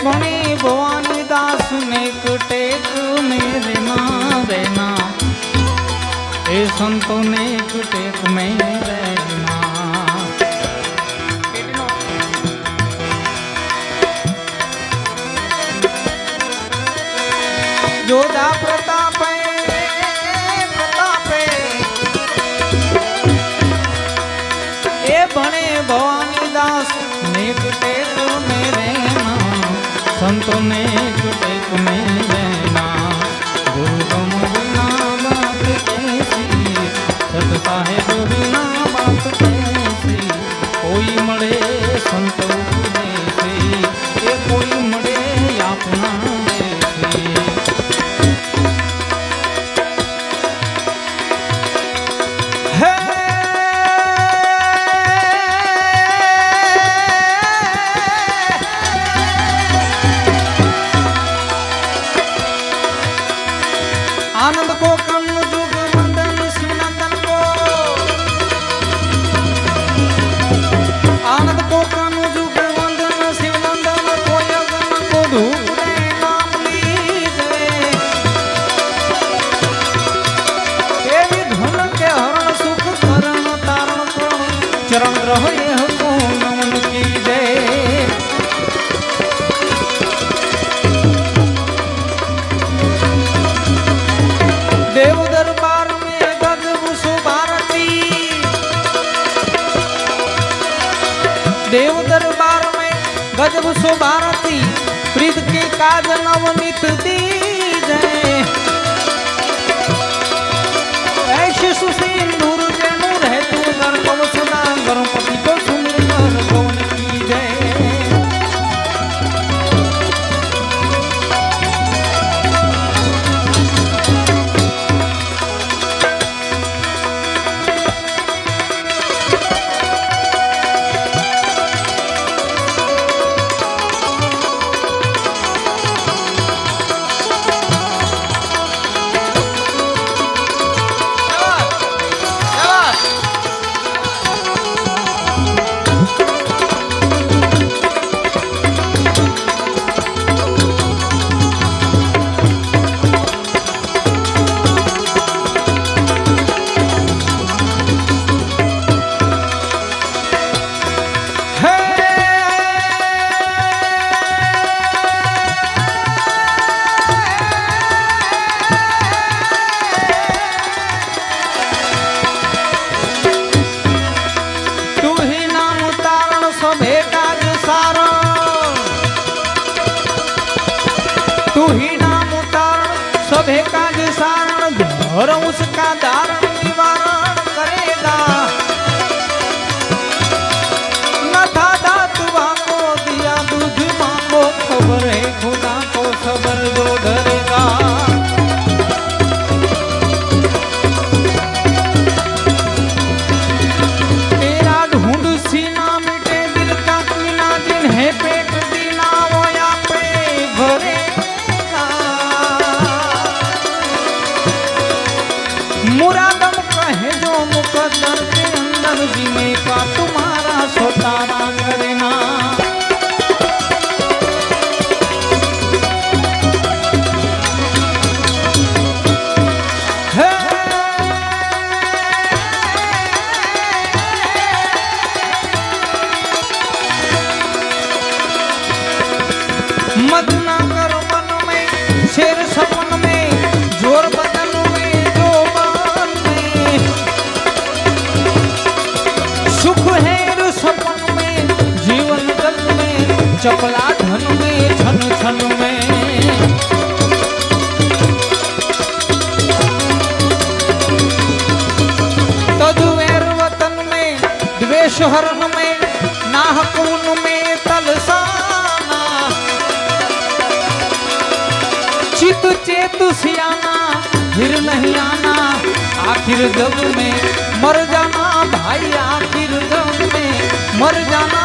એ ભણી ભવાની દાસ ને ટેક મેરે ના રહેના એ સંતો ને ટેક મેં રહેના જોધા પ્રતાપે પ્રતાપે એ ભણે ભવાની દાસ સંતોને જોડે તમે देव दरबार में गजब सुभारती प्रीत के काज नवनीत सुसिंदूर जनु धर उसका धारण निवारण करेगा। न था दात को दिया दूध मांगो, खबर है खुदा को खबर कहे जो मुकद्दर के अंदर जीने का तुम्हारा सोतारा करना मत चपला धन में छन छन में। तजुवेर वतन में, द्वेष हरण में नाहकून में तलसाना चित चेत सियाना फिर नहीं आना, आखिर जग में। मर जाना भाई, आखिर जग में। मर जाना